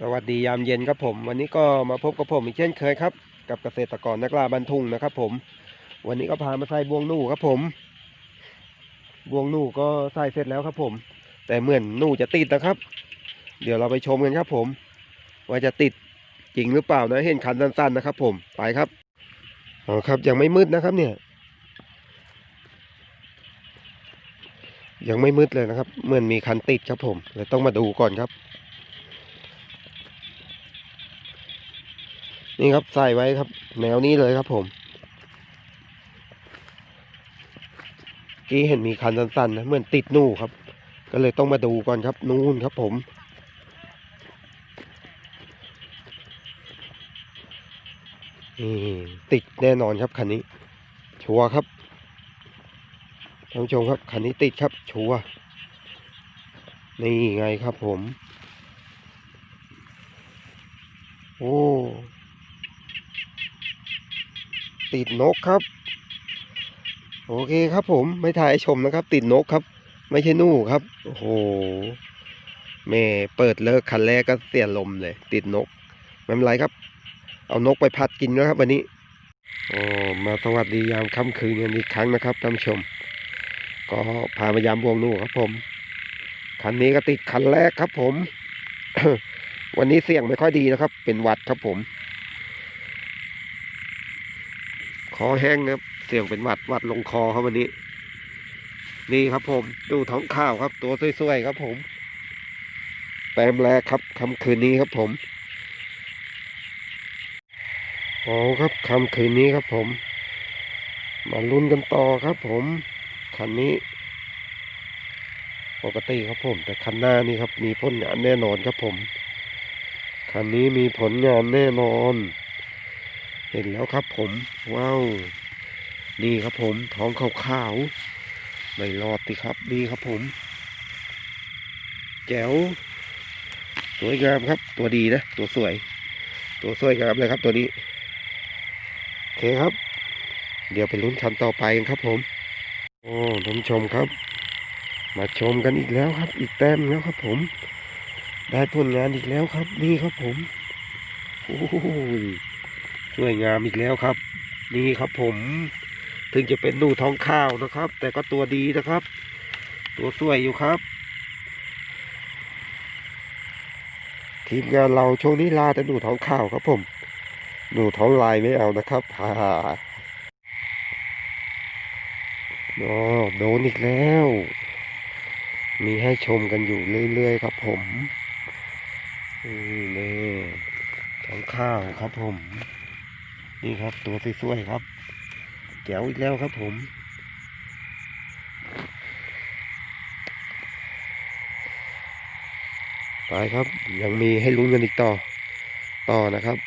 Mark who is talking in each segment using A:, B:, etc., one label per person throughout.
A: สวัสดียามเย็นครับผม วันนี้ก็มาพบกับผมอีกเช่นเคยครับ กับเกษตรกรนักล่าบันทุงนะครับ ผม วันนี้ก็พามาใส่บวงหนูครับผม บวงหนูก็ใส่เสร็จแล้วครับ ผม แต่เหมือนหนูจะติดนะครับ เดี๋ยวเราไปชมกันครับ ผม ว่าจะติดจริงหรือเปล่านะเห็นคันสั้นๆนะครับ ผมไปครับอ๋อครับยังไม่มืดนะครับ เนี่ย ยังไม่มืดเลยนะครับเหมือนมีคันติดครับผมเลยต้องมาดูก่อนครับ นี่ครับใส่ไว้ครับ แนวนี้เลยครับผมกี้เห็นมีคันสั้นๆนะเหมือนติดหนูครับ ก็เลยต้องมาดูก่อนครับ นู่นครับผม นี่ติดแน่นอนครับคันนี้ ชัวร์ครับท่านผู้ชมครับคันนี้ติดครับ ชัวร์นี่ไงครับผม โอ้ ติดนกครับ โอเคครับผมไม่ถ่ายชมนะครับ ติดนกครับ ไม่ใช่นู่ครับ โอ้โหแม่เปิดเลิกคันแรกก็เสียลมเลย ติดนกไม่เป็นไรครับ เอานกไปผัดกินแล้วครับ วันนี้โอ้มาสวัสดียามค่ำคืนกันอีกครั้งนะครับท่านผู้ชม ก็พามายามบวงนู่ครับผมคันนี้ก็ติดคันแรกครับผม วันนี้เสียงไม่ค่อยดีนะครับ เป็นวัดครับผม คอแห้งครับ เสียงเป็นหวัดหวัดลงคอครับวันนี้ นี่ครับผม ดูท้องข้าวครับ ตัวสวยๆครับผม แต้มแรกครับค่ำคืนนี้ครับผมโอ้ครับค่ำคืนนี้ครับผม มาลุ้นกันต่อครับผมคันนี้ ปกติครับผม แต่คันหน้านี่ครับ มีผลงานแน่นอนครับผม คันนี้มีผลงานแน่นอน เห็นแล้วครับผมว้าวนี่ครับผมท้องขาวๆไม่รอดติครับนี่ครับผม แจ๋วสวยงามครับ ตัวดีนะ ตัวสวย ตัวสวยงามเลยครับตัวนี้โอเคครับ เดี๋ยวไปลุ้นคันต่อไปกันครับผมโอ้ท่านชมครับ มาชมกันอีกแล้วครับ อีกแต้มแล้วครับผม ได้ผลงานอีกแล้วครับ นี่ครับผมโอ้ย สวยงามอีกแล้วครับ นี่ครับผมถึงจะเป็นหนูท้องข้าวนะครับ แต่ก็ตัวดีนะครับ ตัวสวยอยู่ครับ ทีมงานเราช่วงนี้ลาแต่หนูท้องข้าวครับผม หนูท้องลายไม่เอานะครับฮ่าอ๋อโดนอีกแล้ว มีให้ชมกันอยู่เรื่อย ๆ ครับผมนี่เลยท้องข้าวครับผม นี่ครับตัวสวยๆครับแจ๋วอีกแล้วครับผมไปครับยังมีให้ลุ้นกันอีกต่อต่อนะครับ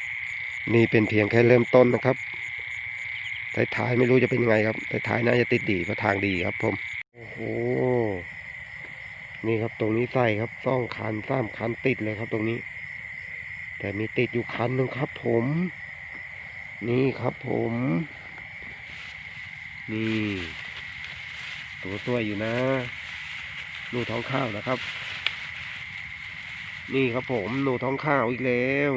A: นี่เป็นเพียงแค่เริ่มต้นนะครับท้ายๆไม่รู้จะเป็นยังไงครับท้ายๆน่าจะติดดีเพราะทางดีครับผมโอ้โหนี่ครับตรงนี้ใส่ครับซ่องคันสามคันติดเลยครับตรงนี้ แต่มีติดอยู่คันหนึ่งครับผม นี่ครับผม นี่ ตัวสวอยู่นะหนูท้องข้าวนะครับ นี่ครับผมหนูท้องข้าวอีกแล้ว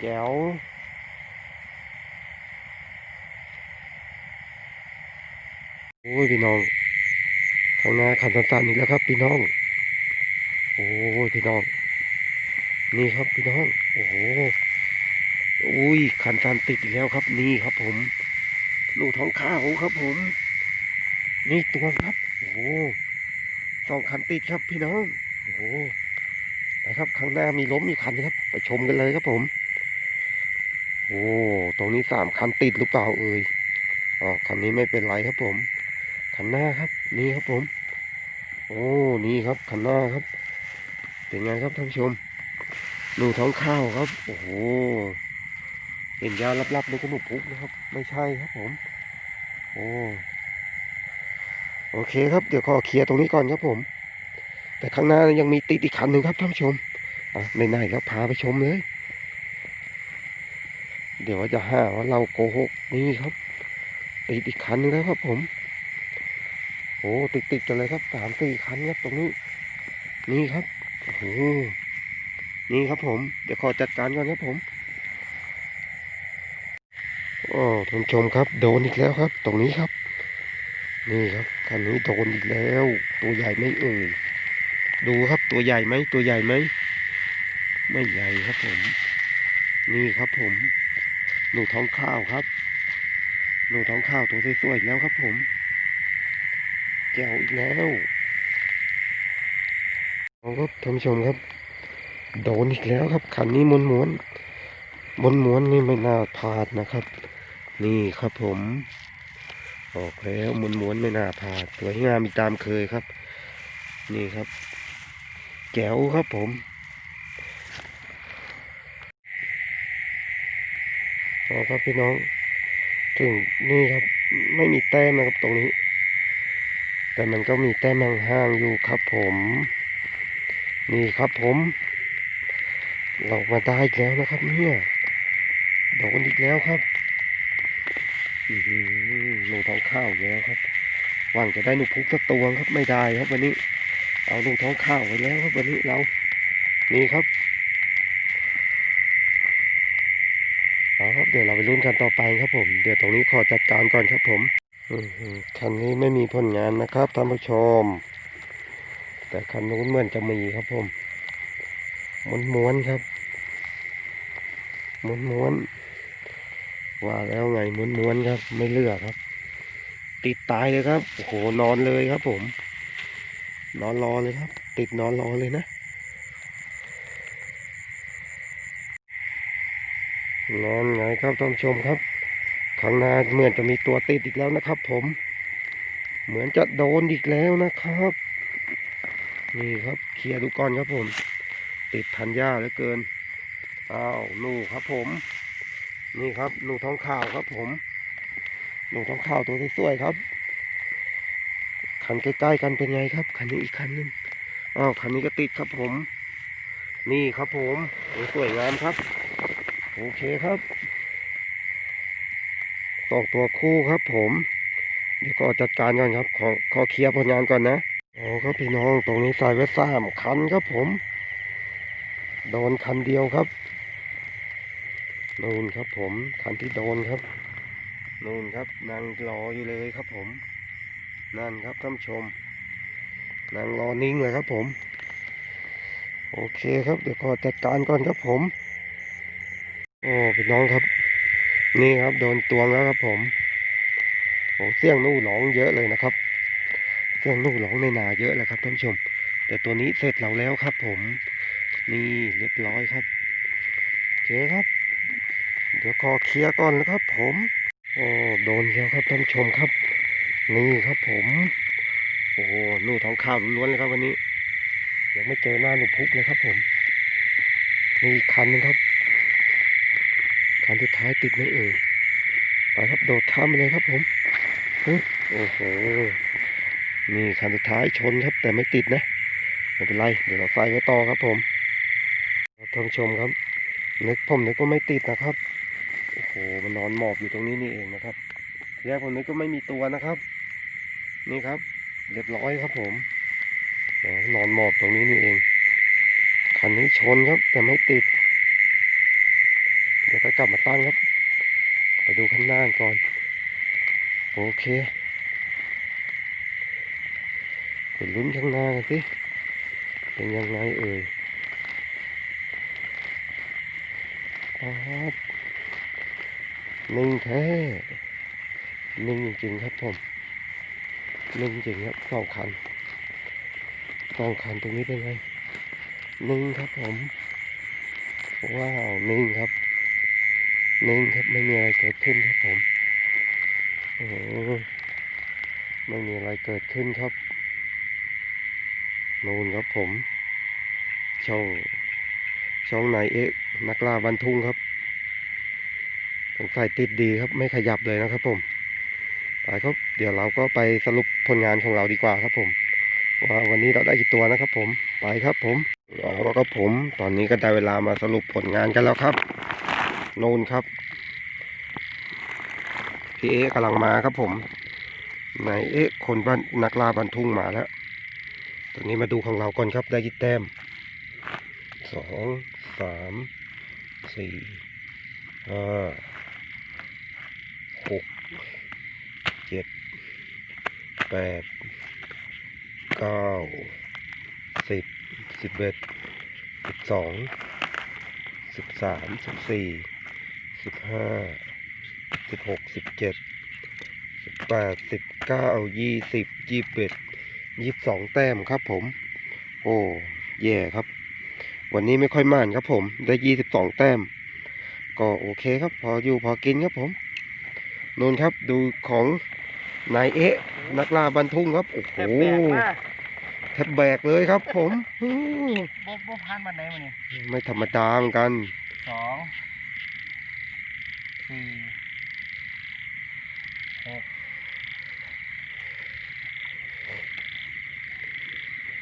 A: แจ๋วโอ้ยพี่น้องข้างหน้าคันสั้นๆอีกแล้วครับ พี่น้อง โอ้ยพี่น้อง นี่ครับพี่น้อง โอ้โห อุ้ยคันสั้นติดอีกแล้วครับนี่ครับผมหนูท้องข้าวครับผม นี่ตัวครับโอ้สองคันติดครับพี่น้องโอ้โหนะครับข้างหน้ามีล้มอีคันครับ ไปชมกันเลยครับผม โอ้ตรงนี้สามคันติดหรือเปล่าเอ่ยอ๋อคันนี้ไม่เป็นไรครับผมคันหน้าครับนี่ครับผม โอ้นี่ครับคันหน้าครับเป็นไงครับท่านผู้ชมหนูท้องข้าวครับ โอ้โห เห็นยาลับๆในกระหนูพุกนะครับ ไม่ใช่ครับผม โอ้โอเคครับ เดี๋ยวขอเคลียร์ตรงนี้ก่อนครับผม แต่ข้างหน้ายังมีติดอีกคันหนึ่งครับท่านผู้ชมอะไหนๆแล้วพาไปชมเลย เดี๋ยวจะหาว่าเราโกหกนี่ครับ ติดอีกคันหนึงแล้วครับผมโอ้ติดติดๆกันเลยครับสามสี่คันครับตรงนี้ นี่ครับโอ้โหนี่ครับผม เดี๋ยวขอจัดการก่อนครับผม โอ้ท่านชมครับ โดนอีกแล้วครับ ตรงนี้ครับ นี่ครับคันนี้โดนอีกแล้ว ตัวใหญ่ไม่เอ่ยดูครับตัวใหญ่ไหมตัวใหญ่ไหมไม่ใหญ่ครับผม นี่ครับผม หนูท้องข้าวครับ หนูท้องข้าวตัวสวยๆแล้วครับผมแก้วอีกแล้วเอาครับท่านผู้ชมครับ โดนอีกแล้วครับ คันนี้มวนม้วนมวนมวนนี่ไม่น่าพลาดนะครับ นี่ครับผม ออกแล้วม้วนๆไม่น่าพลาดสวยงามอีกตามเคยครับ นี่ครับ แก้วครับผมเอาครับพี่น้อง ถึงนี่ครับ ไม่มีแต้มนะครับตรงนี้ แต่มันก็มีแต้มห่างๆอยู่ครับผม นี่ครับผม เรามาได้อีกแล้วนะครับเนี่ยโดนอีกแล้วครับ อือหือหนูท้องข้าวแล้วครับหวังจะได้หนูพุกสักตัวครับไม่ได้ครับวันนี้ เอาหนูท้องข้าวไว้แล้วครับวันนี้เรานี่ครับเอาครับเดี๋ยวเราไปลุ้นกันต่อไปครับผม เดี๋ยวตรงนี้ขอจัดการก่อนครับผมอคันนี้ไม่มีผลงานนะครับท่านผู้ชม แต่คันนู้นเหมือนจะมีครับผมม้วนม้วนๆครับม้วนม้วนๆ ว่าแล้วไงม้วนๆครับ ไม่เลือกครับ ติดตายเลยครับโอ้โหนอนเลยครับ ผม นอนรอเลยครับ ติดนอนรอเลยนะนอนไงครับท่านผู้ชมครับข้างหน้าเหมือนจะมีตัวติดอีกแล้วนะครับ ผม เหมือนจะโดนอีกแล้วนะครับ นี่ครับเคลียร์ดูก่อนครับผม ติดพันหญ้าเหลือเกินอ้าวนูครับผม นี่ครับหนูทองข่าวครับผมหนูทองข่าวตัวสวยๆครับ คันใกล้ๆกันเป็นไงครับ คันนี้อีกคันนึงอ้าวคันนี้ก็ติดครับผม นี่ครับผมสวยงามครับ โอเคครับสองตัวคู่ครับผม เดี๋ยวก็จัดการก่อนครับ ขอขอเคลียร์ผลงานก่อนนะโอ้ครับพี่น้องตรงนี้ใส่ไว้สามคันครับผม โดนคันเดียวครับ นูนครับผมคันที่โดนครับนูนครับนางรออยู่เลยครับผม นั่นครับท่านชม นางรอนิ่งเลยครับผม โอเคครับ เดี๋ยวขอจัดการก่อนครับผม โอ้พี่น้องครับ นี่ครับโดนตวงแล้วครับผมโอ้เสียงนู่ร้องเยอะเลยนะครับเสียงนู่ร้องในนาเยอะเลยครับท่านชม แต่ตัวนี้เสร็จเราแล้วครับผม นี่เรียบร้อยครับโอเคครับ เดี๋ยวขอเคลียร์ก่อนนะครับ ผมโอ้โดนแล้วครับท่านชมครับ นี่ครับผม โอ้โหนู่ท้องข้าวล้วนเลยครับวันนี้ยังไม่เจอหน้าหนูพุกเลยครับ ผมนี่คันนึงครับ คันที่ท้ายติดไม่เอ่ยไปครับโดดข้ามไปเลยครับ ผมฮึโอ้โหนี่คันสุดท้ายชนครับ แต่ไม่ติดนะไม่เป็นไรเดี๋ยวเราใส่ไว้ต่อครับ ผมท่านชมครับนึกผมนึกว่าไม่ติดนะครับ มันนอนหมอบอยู่ตรงนี้นี่เองนะครับทีแรกผมนึกว่าไม่มีตัวนะครับ นี่ครับ เรียบร้อยครับผมนอนหมอบตรงนี้นี่เอง คันนี้ชนครับ แต่ไม่ติด เดี๋ยวก็กลับมาตั้งครับ ไปดูข้างหน้าก่อน โอเคไปลุ้นข้างหน้ากันสิ เป็นยังไงเอ่ยครับ นิ่งแท้นิ่งจริงครับผมนิ่งจริงครับสองคันสองคันตรงนี้เป็นไงนิ่งครับผมว้าวนิ่งครับนิ่งครับไม่มีอะไรเกิดขึ้นครับผมโอ้ไม่มีอะไรเกิดขึ้นครับนูนครับผม ช่องช่องไหนเอ๊ะนักล่าบันทุ่งครับ สงสัยติดดีครับ ไม่ขยับเลยนะครับผมไปครับเดี๋ยวเราก็ไปสรุปผลงานของเราดีกว่าครับผม ว่าวันนี้เราได้กี่ตัวนะครับ ผมไปครับผมเอาแล้วครับผม ตอนนี้ก็ได้เวลามาสรุปผลงานกันแล้วครับโนนครับพี่เอ๊กำลังมาครับผมไหนเอ๊ะคนบ้านนักล่าบันทุ่งมาแล้ว ตอนนี้มาดูของเราก่อนครับได้กี่แต้มสองสามสี่ห้าหก เจ็ดแปดเก้าสิบสิบเอ็ดสิบสองสิบสามสิบสี่สิบห้าสิบหกสิบเจ็ดสิบแปดสิบเก้ายี่สิบยี่สิบเอ็ดยี่สิบสองแต้มครับผม โอ้แย่ครับ วันนี้ไม่ค่อยม่านครับผมได้ยี่สิบสองแต้ม ก็โอเคครับ พออยู่พอกินครับผมนนครับดูของ นายเอ๊ะ นักล่าบันทุ่งครับ โอ้โห
B: แทบแบกมา
A: แทบแบกเลยครับ ผมอื้อ
B: บ่บ่ผ่านบันไดมาเนี่ย
A: ไม่ธรรมดาเหมือนกัน
B: สองสี่หก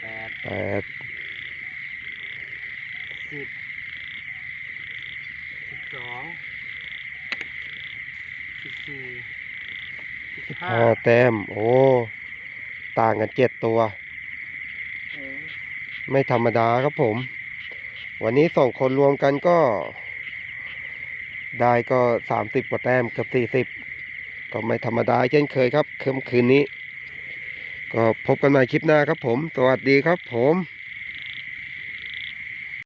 B: แปด
A: แปด
B: สิบสิบสองสิบสี่สิบ ห้า
A: แต้ม โอ้ ต่างกันเจ็ดตัว ไม่ธรรมดาครับผม วันนี้สองคนรวมกันก็ ได้ก็สามสิบกว่าแต้มเกือบสี่สิบก็ไม่ธรรมดาเช่นเคยครับคืนคืนนี้ ก็พบกันใหม่คลิปหน้าครับผม สวัสดีครับผม